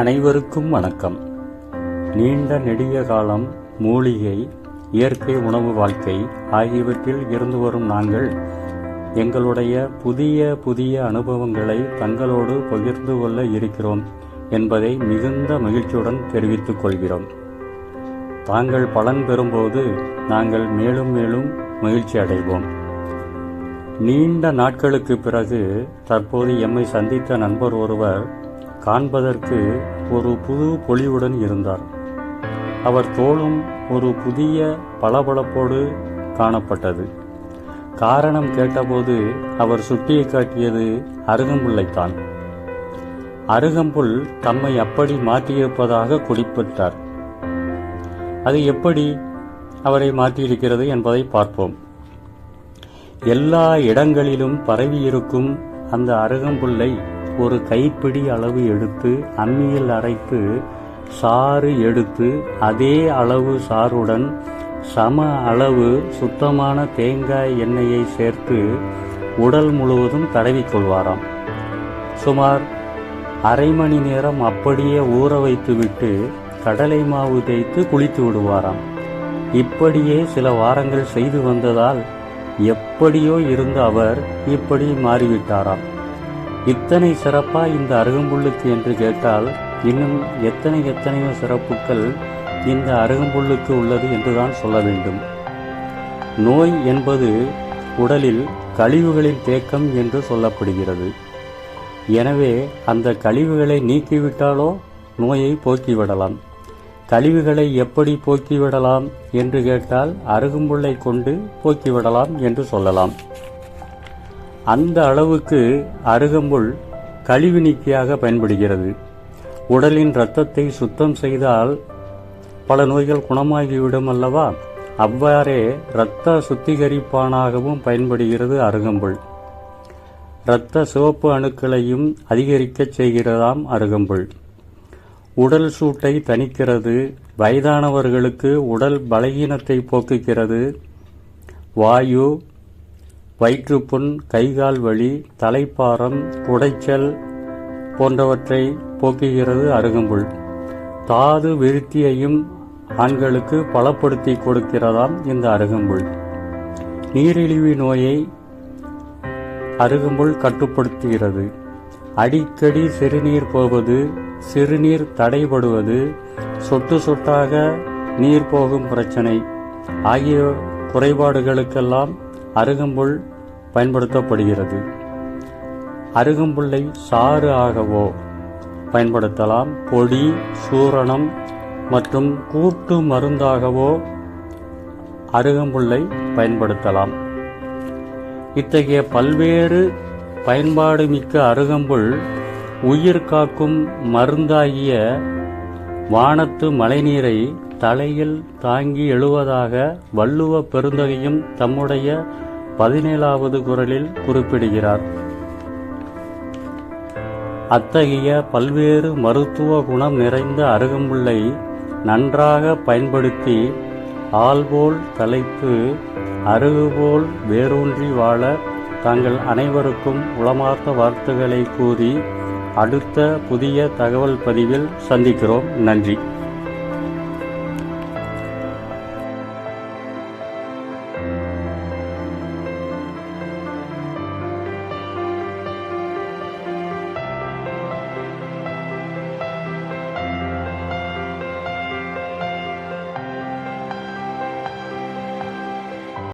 அனைவருக்கும் வணக்கம். நீண்ட நெடிய காலம் மூலிகை இயற்கை உணவு வாழ்க்கை ஆகியவற்றில் இருந்து வரும் நாங்கள் எங்களுடைய புதிய புதிய அனுபவங்களை தங்களோடு பகிர்ந்து கொள்ள இருக்கிறோம் என்பதை மிகுந்த மகிழ்ச்சியுடன் தெரிவித்துக் கொள்கிறோம். தாங்கள் பலன் பெறும்போது நாங்கள் மேலும் மேலும் மகிழ்ச்சி அடைவோம். நீண்ட நாட்களுக்கு பிறகு தற்போது எம்மை சந்தித்த நண்பர் ஒருவர் காண்பதற்கு ஒரு புது பொலிவுடன் இருந்தார். அவர் தோளும் ஒரு புதிய பளபளப்போடு காணப்பட்டது. காரணம் கேட்டபோது அவர் சுட்டியை காட்டியது அருகம்புல்லைத்தான். அருகம்புல் தம்மை அப்படி மாற்றியிருப்பதாக குறிப்பிட்டார். அது எப்படி அவரை மாற்றியிருக்கிறது என்பதை பார்ப்போம். எல்லா இடங்களிலும் பரவியிருக்கும் அந்த அருகம்புல்லை ஒரு கைப்பிடி அளவு எடுத்து அம்மியில் அரைத்து சாறு எடுத்து அதே அளவு சாறுடன் சம அளவு சுத்தமான தேங்காய் எண்ணெயை சேர்த்து உடல் முழுவதும் தடவிக்கொள்வாராம். சுமார் அரை மணி நேரம் அப்படியே ஊற வைத்துவிட்டு கடலை மாவு தேய்த்து குளித்து விடுவாராம். இப்படியே சில வாரங்கள் செய்து வந்ததால் எப்படியோ இருந்த அவர் இப்படி மாறிவிட்டாராம். இத்தனை சிறப்பா இந்த அருகம்புல்லுக்கு என்று கேட்டால் இன்னும் எத்தனை எத்தனையோ சிறப்புகள் இந்த அருகம்புல்லுக்கு உள்ளது என்றுதான் சொல்ல வேண்டும். நோய் என்பது உடலில் கழிவுகளின் தேக்கம் என்று சொல்லப்படுகிறது. எனவே அந்த கழிவுகளை நீக்கிவிட்டாலோ நோயை போக்கிவிடலாம். கழிவுகளை எப்படி போக்கிவிடலாம் என்று கேட்டால் அருகும்புல்லை கொண்டு போக்கிவிடலாம் என்று சொல்லலாம். அந்த அளவுக்கு அருகம்புல் கழிவு நீக்கியாக பயன்படுகிறது. உடலின் இரத்தத்தை சுத்தம் செய்தால் பல நோய்கள் குணமாகிவிடும் அல்லவா? அவ்வாறே இரத்த சுத்திகரிப்பானாகவும் பயன்படுகிறது அருகம்புல். இரத்த சிவப்பு அணுக்களையும் அதிகரிக்கச் செய்கிறதாம் அருகம்புல். உடல் சூட்டை தணிக்கிறது வயதானவர்களுக்கு உடல் பலகீனத்தை போக்குகிறது வாயு வயிற்றுப்புண் கைகால் வலி தலைப்பாரம் குடைச்சல் போன்றவற்றை போக்குகிறது அருகம்புல். தாது விருத்தியையும் ஆண்களுக்கு பலப்படுத்தி கொடுக்கிறதாம் இந்த அருகம்புல். நீரிழிவு நோயை அருகம்புல் கட்டுப்படுத்துகிறது. அடிக்கடி சிறுநீர் போவது சிறுநீர் தடைபடுவது சொட்டு சொட்டாக நீர் போகும் பிரச்சனை ஆகிய குறைபாடுகளுக்கெல்லாம் அருகம்புல் பயன்படுத்தப்படுகிறது. அருகம்புல்லை சாறு ஆகவோ பயன்படுத்தலாம். பொடி சூரணம் மற்றும் கூட்டு மருந்தாகவோ அருகம்புல்லை பயன்படுத்தலாம். இத்தகைய பல்வேறு பயன்பாடு மிக்க அருகம்புல் உயிர் காக்கும் மருந்தாகிய வானத்து மழைநீரை தலையில் தாங்கி எழுவதாக வள்ளுவ பெருந்தகையும் தம்முடைய பதினேழாவது குரலில் குறிப்பிடுகிறார். அத்தகைய பல்வேறு மருத்துவ குணம் நிறைந்த அருகம்புல்லை நன்றாக பயன்படுத்தி ஆள்போல் தலைத்து அருகுபோல் வேரூன்றி வாழ தங்கள் அனைவருக்கும் உளமார்ந்த வார்த்தைகளை கூறி அடுத்த புதிய தகவல் பதிவில் சந்திக்கிறோம். நன்றி.